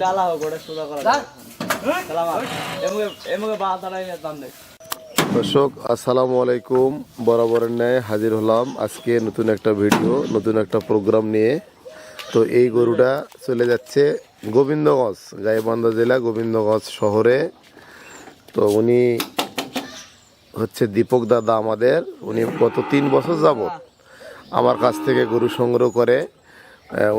ডালা হোক ওটা সোজা করা দর্শক আসসালামু আলাইকুম। বরাবরের ন্যায় হাজির হলাম আজকে নতুন একটা ভিডিও নতুন একটা প্রোগ্রাম নিয়ে। তো এই গরুটা চলে যাচ্ছে গোবিন্দগঞ্জ গাইবান্ধা জেলা গোবিন্দগঞ্জ শহরে। তো উনি হচ্ছে দীপক দাদা আমাদের। উনি গত তিন বছর যাবত আমার কাছ থেকে গরু সংগ্রহ করে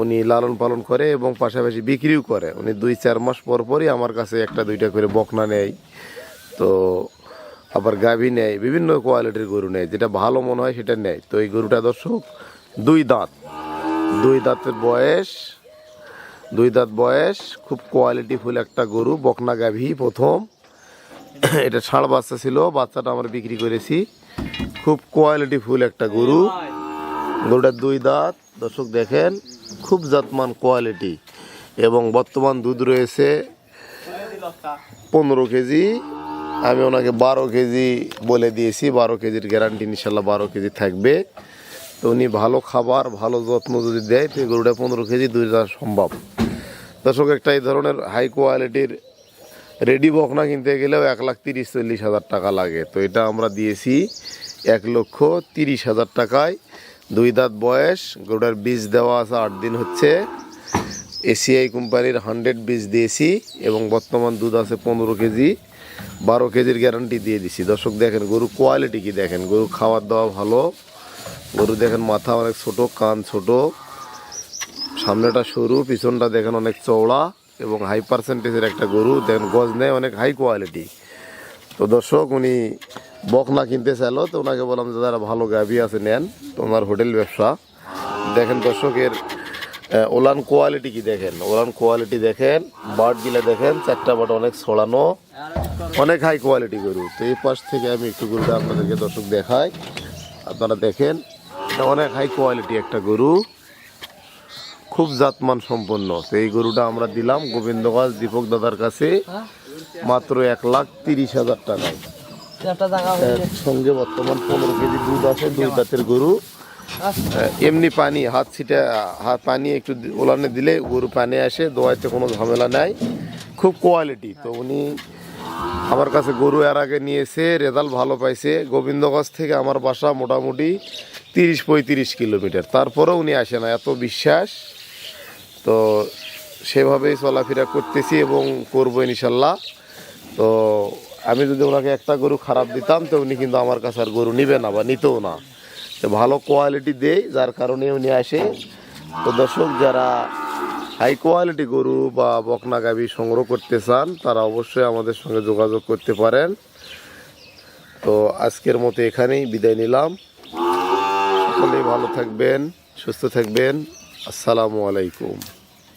উনি লালন পালন করে এবং পাশাপাশি বিক্রিও করে। উনি দুই চার মাস পর পরই আমার কাছে একটা দুইটা করে বকনা নেয়, তো আবার গাভী নেয়, বিভিন্ন কোয়ালিটির গরু নেয়। যেটা ভালো মনে হয় সেটা নেয়। তো এই গরুটা দর্শক, দুই দাঁত। দুই দাঁতের বয়স, দুই দাঁত বয়স, খুব কোয়ালিটিফুল একটা গরু, বকনা গাভী প্রথম। এটা ষাঁড় বাচ্চা ছিল, বাচ্চাটা আমরা বিক্রি করেছি। খুব কোয়ালিটিফুল একটা গরু। গরুটার দুই দাঁত। দর্শক দেখেন, খুব জাতমান কোয়ালিটি এবং বর্তমান দুধ রয়েছে পনেরো কেজি। আমি ওনাকে বারো কেজি বলে দিয়েছি, বারো কেজির গ্যারান্টি ইনশাল্লাহ বারো কেজি থাকবে। তো উনি ভালো খাবার, ভালো যত্ন যদি দেয়, তো গরুটা পনেরো কেজি দুই দেওয়া সম্ভব। দর্শক, একটা এই ধরনের হাই কোয়ালিটির রেডি বকনা কিনতে গেলেও এক লাখ তিরিশ, চল্লিশ হাজার টাকা লাগে। তো এটা আমরা দিয়েছি এক লক্ষ তিরিশ হাজার টাকায়। দুই দাঁত বয়স, গরুটার বীজ দেওয়া আছে আট দিন হচ্ছে। এসিআই কোম্পানির হান্ড্রেড বীজ দিয়েছি এবং বর্তমান দুধ আছে পনেরো কেজি, বারো কেজির গ্যারান্টি দিয়ে দিছি। দর্শক দেখেন, গরু কোয়ালিটি কি দেখেন? গরু খাওয়ার দাওয়া ভালো। গরু দেখেন, মাথা অনেক ছোট, কান ছোট। সামনেটা সরু, পিছনটা দেখেন অনেক চওড়া এবং হাই পার্সেন্টেজের একটা গরু। দেখেন, গজ নেয় অনেক হাই কোয়ালিটি তো দর্শক, উনি বকনা কিনতে চাইলো, তো ওনাকে বললাম যে যারা ভালো গাভি আছে, নেন। তো ওনার হোটেল ব্যবসা। দেখেন দর্শকের ওলান কোয়ালিটি কি দেখেন? ওলান কোয়ালিটি দেখেন গিলা দেখেন, চারটা বাট অনেক ছড়ানো, অনেক হাই কোয়ালিটি গরু। তো এই পাশ থেকে আমি একটু গরুটা আপনাদেরকে দর্শক দেখাই। আপনারা দেখেন অনেক হাই কোয়ালিটি একটা গরু। খুব জাতমান সম্পন্ন। তো এই গরুটা আমরা দিলাম গোবিন্দগঞ্জ দীপক দাদার কাছে। মাত্র এক লাখ তিরিশ হাজার টাকায়। সঙ্গে বর্তমান পনেরো কেজি দুধ আছে দুই দাঁতের গরু। এমনি পানি হাত ছিটে হাত পানি একটু ওলানে দিলে গরু পানি আসে দোয়াইতে কোনো ঝামেলা নাই। খুব কোয়ালিটি। তো উনি আমার কাছে গরু এর আগে নিয়েছে রেজাল্ট ভালো পাইছে। গোবিন্দগঞ্জ থেকে আমার বাসা মোটামুটি তিরিশ পঁয়ত্রিশ কিলোমিটার। তারপরেও উনি আসে না এত বিশ্বাস। তো সেভাবেই চলাফেরা করতেছি এবং করব ইনশাল্লাহ। তো আমি যদি ওনাকে একটা গরু খারাপ দিতাম, তো উনি কিন্তু আমার কাছে আর গরু নিবে না বা নিতেও না। তো ভালো কোয়ালিটি দেই, যার কারণে উনি আসে। তো দর্শক, যারা হাই কোয়ালিটি গরু বা বকনা গাভি সংগ্রহ করতে চান, তারা অবশ্যই আমাদের সঙ্গে যোগাযোগ করতে পারেন। তো আজকের মতো এখানেই বিদায় নিলাম। সকলেই ভালো থাকবেন, সুস্থ থাকবেন। আসসালামু আলাইকুম।